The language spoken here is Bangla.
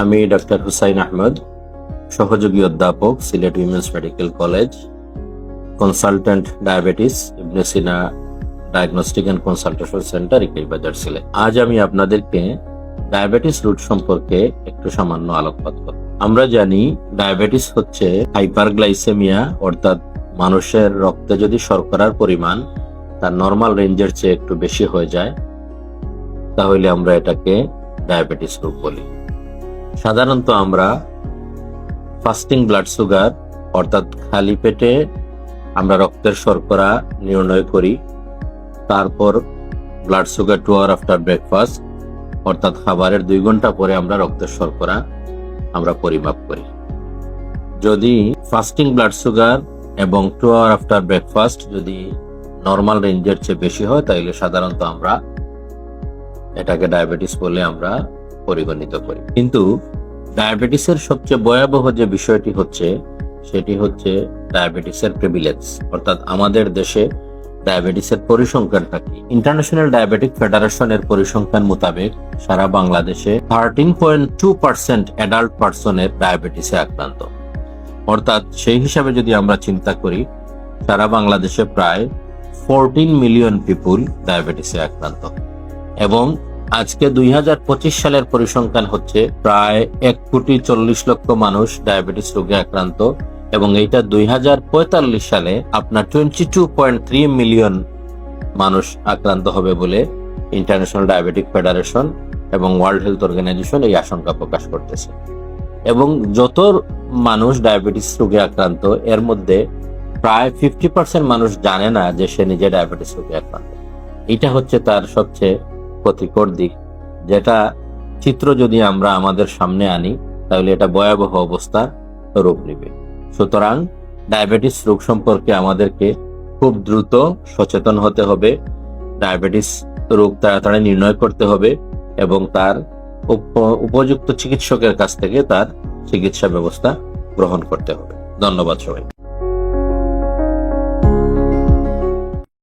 আমি ডক্টর হুসাইন আহমদ, সহযোগী অধ্যাপক, Sylhet women's medical college consultant diabetes Ibn Sina diagnostic and consultation centre ইকাই বাজার সিলেট। আজ আমি আপনাদেরকে ডায়াবেটিস রুট সম্পর্কে একটু সামান্য আলোকপাত করব। আমরা জানি ডায়াবেটিস হচ্ছে হাইপারগ্লাইসেমিয়া, অর্থাৎ মানুষের রক্তে যদি শর্করার পরিমাণ তার নর্মাল রেঞ্জের চেয়ে একটু বেশি হয়ে যায় তাহলে আমরা এটাকে ডায়াবেটিস রোগ বলি। সাধারণত আমরা ফাস্টিং ব্লাড সুগার অর্থাৎ খালি পেটে আমরা রক্তের শর্করা নির্ণয় করি, তারপর blood sugar two hour after breakfast অর্থাৎ খাবারের দুই ঘণ্টা পরে আমরা রক্তের শর্করা আমরা পরিমাপ করি। যদি ফাস্টিং ব্লাড সুগার এবং টু আওয়ার আফটার ব্রেকফাস্ট যদি নর্মাল রেঞ্জের চেয়ে বেশি হয়, তাহলে সাধারণত আমরা এটাকে ডায়াবেটিস বলে আমরা পরিগণিত করি। কিন্তু ডায়াবেটিসের সবচেয়ে ভয়াবহ যে বিষয়টি হচ্ছে, সেটি হচ্ছে ডায়াবেটিসের প্রিভিলেন্স অর্থাৎ আমাদের দেশে ডায়াবেটিসের পরিসংখ্যানটা কি? ইন্টারন্যাশনাল ডায়াবেটিক ফেডারেশনের পরিসংখ্যান মোতাবেক সারা বাংলাদেশে thirteen point two percent adult পার্সনের ডায়াবেটিসে আক্রান্ত। অর্থাৎ সেই হিসাবে যদি আমরা চিন্তা করি, সারা বাংলাদেশে প্রায় ফোরটিন মিলিয়ন পিপুল ডায়াবেটিসে আক্রান্ত। এবং আজকে দুই হাজার পঁচিশ সালের পরিসংখ্যান হচ্ছে প্রায় এক কোটি চল্লিশ লক্ষ মানুষ ডায়াবেটিস রোগে আক্রান্ত এবং এইটা দুই সালে আপনার টোয়েন্টি টু মিলিয়ন মানুষ আক্রান্ত হবে বলে ইন্টারন্যাশনাল ডায়াবেটিক ফেডারেশন এবং ওয়ার্ল্ড হেলথ অর্গানাইজেশন এই আশঙ্কা প্রকাশ করতেছে। এবং যত মানুষ ডায়াবেটিস রোগে আক্রান্ত, এর মধ্যে প্রায় ফিফটি পার্সেন্ট মানুষ জানে না যে সে নিজে ডায়াবেটিস রোগে আক্রান্ত। এটা হচ্ছে তার সবচেয়ে ক্ষতিকর দিক। যেটা চিত্র যদি আমরা আমাদের সামনে আনি, তাহলে এটা ভয়াবহ অবস্থা রূপ নেবে। সুতরাং ডায়াবেটিস রোগ সম্পর্কে আমাদেরকে খুব দ্রুত সচেতন হতে হবে। ডায়াবেটিস রোগ তাড়াতাড়ি নির্ণয় করতে হবে এবং তার উপ- উপযুক্ত চিকিৎসকের কাছ থেকে তার চিকিৎসা ব্যবস্থা গ্রহণ করতে হবে। ধন্যবাদ সবাই